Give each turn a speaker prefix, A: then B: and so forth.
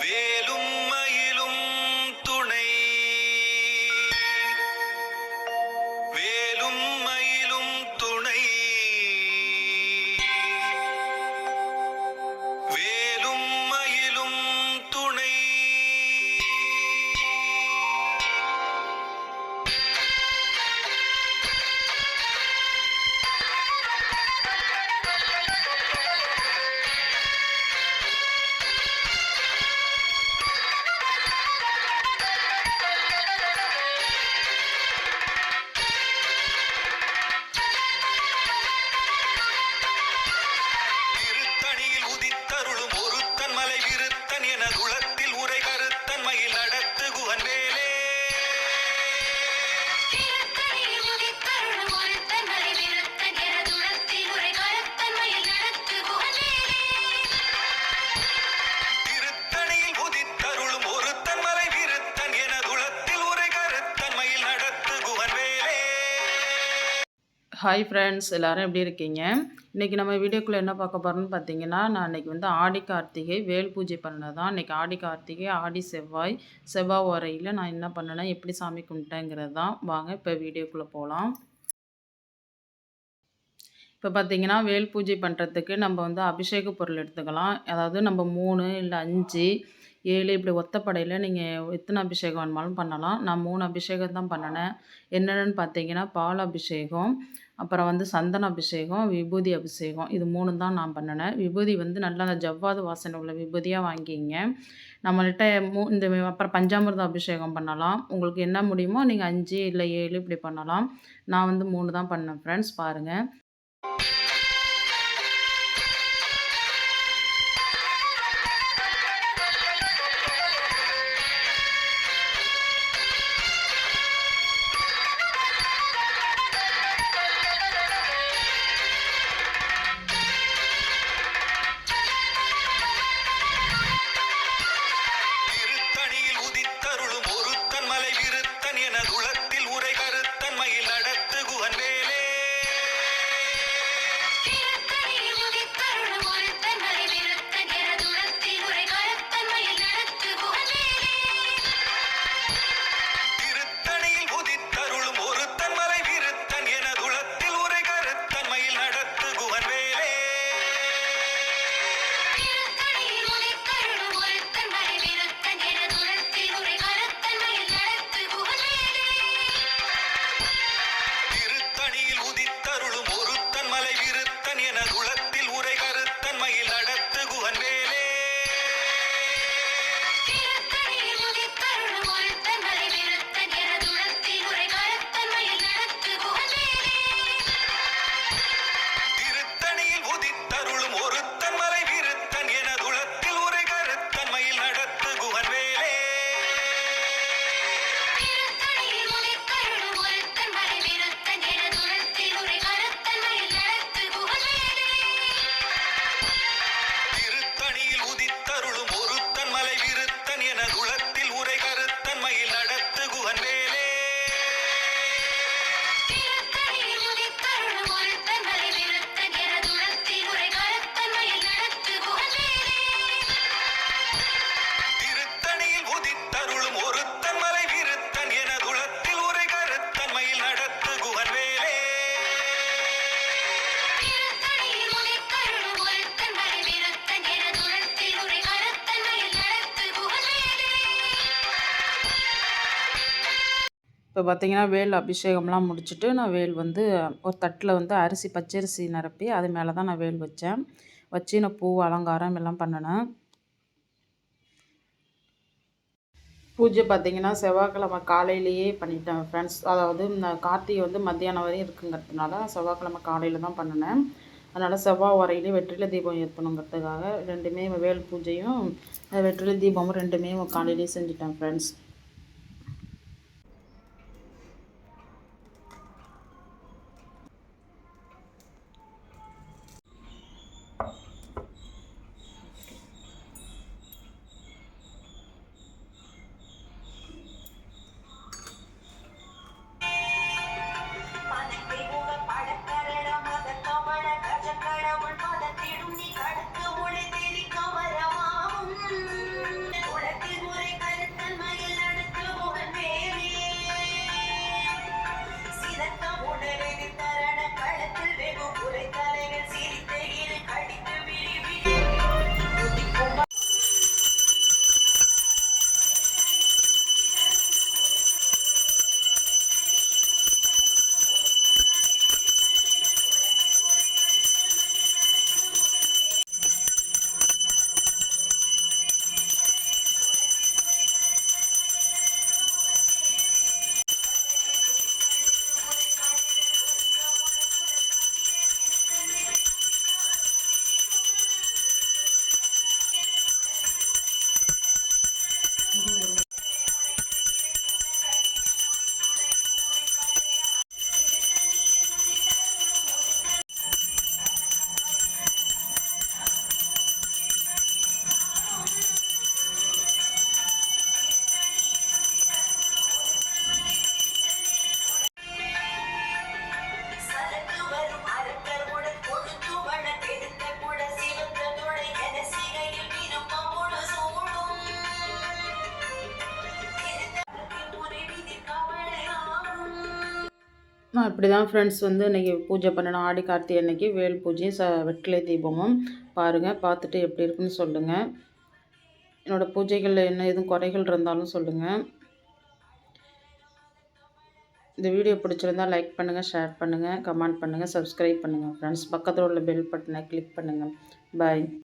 A: This
B: hi friends எல்லாரும் எப்படி இருக்கீங்க? இன்றைக்கி நம்ம வீடியோக்குள்ளே என்ன பார்க்க போகிறோம்னு பார்த்தீங்கன்னா நான் இன்றைக்கி வந்து ஆடி கார்த்திகை வேல் பூஜை பண்ணது தான். இன்றைக்கி ஆடி கார்த்திகை ஆடி செவ்வாய் செவ்வாய் உரையில் நான் என்ன பண்ணேன்னா எப்படி சாமி கும்பிட்டேங்கிறது தான். வாங்க இப்போ வீடியோக்குள்ளே போகலாம் இப்போ பார்த்தீங்கன்னா வேல் பூஜை பண்ணுறதுக்கு நம்ம வந்து அபிஷேக பொருள் எடுத்துக்கலாம். அதாவது நம்ம மூணு இல்லை அஞ்சு ஏழு இப்படி ஒத்தப்படையில் நீங்கள் எத்தனை அபிஷேகம் வேணுமாலும் பண்ணலாம். நான் மூணு அபிஷேகம் தான் பண்ணினேன். என்னென்னு பார்த்தீங்கன்னா பால் அபிஷேகம் அப்புறம் வந்து சந்தன அபிஷேகம் விபூதி அபிஷேகம் இது மூணு தான் நான் பண்ணினேன். விபூதி வந்து நல்லா அந்த ஜவ்வாது வாசனை உள்ள விபூதியாக வாங்கிங்க நம்மள்கிட்ட மூ இந்த அப்புறம் பஞ்சாமிர்த அபிஷேகம் பண்ணலாம். உங்களுக்கு என்ன முடியுமோ நீங்கள் அஞ்சு இல்லை ஏழு இப்படி பண்ணலாம். நான் வந்து மூணு தான் பண்ணேன் ஃப்ரெண்ட்ஸ் பாருங்கள் இப்போ பார்த்தீங்கன்னா வேல் அபிஷேகம்லாம் முடிச்சுட்டு நான் வேல் வந்து ஒரு தட்டில் வந்து அரிசி பச்சரிசி நிரப்பி அது மேலே தான் நான் வேல் வச்சேன். வச்சு நான் பூ அலங்காரம் எல்லாம் பண்ணினேன். பூஜை பார்த்திங்கன்னா செவ்வாய்க்கிழமை காலையிலேயே பண்ணிட்டேன் ஃப்ரெண்ட்ஸ் அதாவது இந்த கார்த்திகை வந்து மத்தியானம் வரையும் இருக்குங்கிறதுனால செவ்வாய்க்கிழமை காலையில் தான் பண்ணினேன். அதனால் செவ்வாய் வரையிலே வெற்றிலை தீபம் ஏற்றணுங்கிறதுக்காக ரெண்டுமே வேல் பூஜையும் வெற்றிலை தீபமும் ரெண்டுமே காலையிலேயே செஞ்சுட்டேன் ஃப்ரெண்ட்ஸ் நான் இப்படி தான் ஃப்ரெண்ட்ஸ் வந்து இன்றைக்கி பூஜை பண்ணணும். ஆடி கார்த்திகை அன்னைக்கு வேல் பூஜையும் ச வெற்றிலை தீபமும் பாருங்கள் பார்த்துட்டு எப்படி இருக்குன்னு சொல்லுங்கள் என்னோடய பூஜைகளில் என்ன எதுவும் குறைகள் இருந்தாலும் சொல்லுங்கள் இந்த வீடியோ பிடிச்சிருந்தா லைக் பண்ணுங்கள் ஷேர் பண்ணுங்கள் கமெண்ட் பண்ணுங்கள் சப்ஸ்கிரைப் பண்ணுங்கள் ஃப்ரெண்ட்ஸ் பக்கத்தில் உள்ள பெல் பட்டனை கிளிக் பண்ணுங்கள் பாய்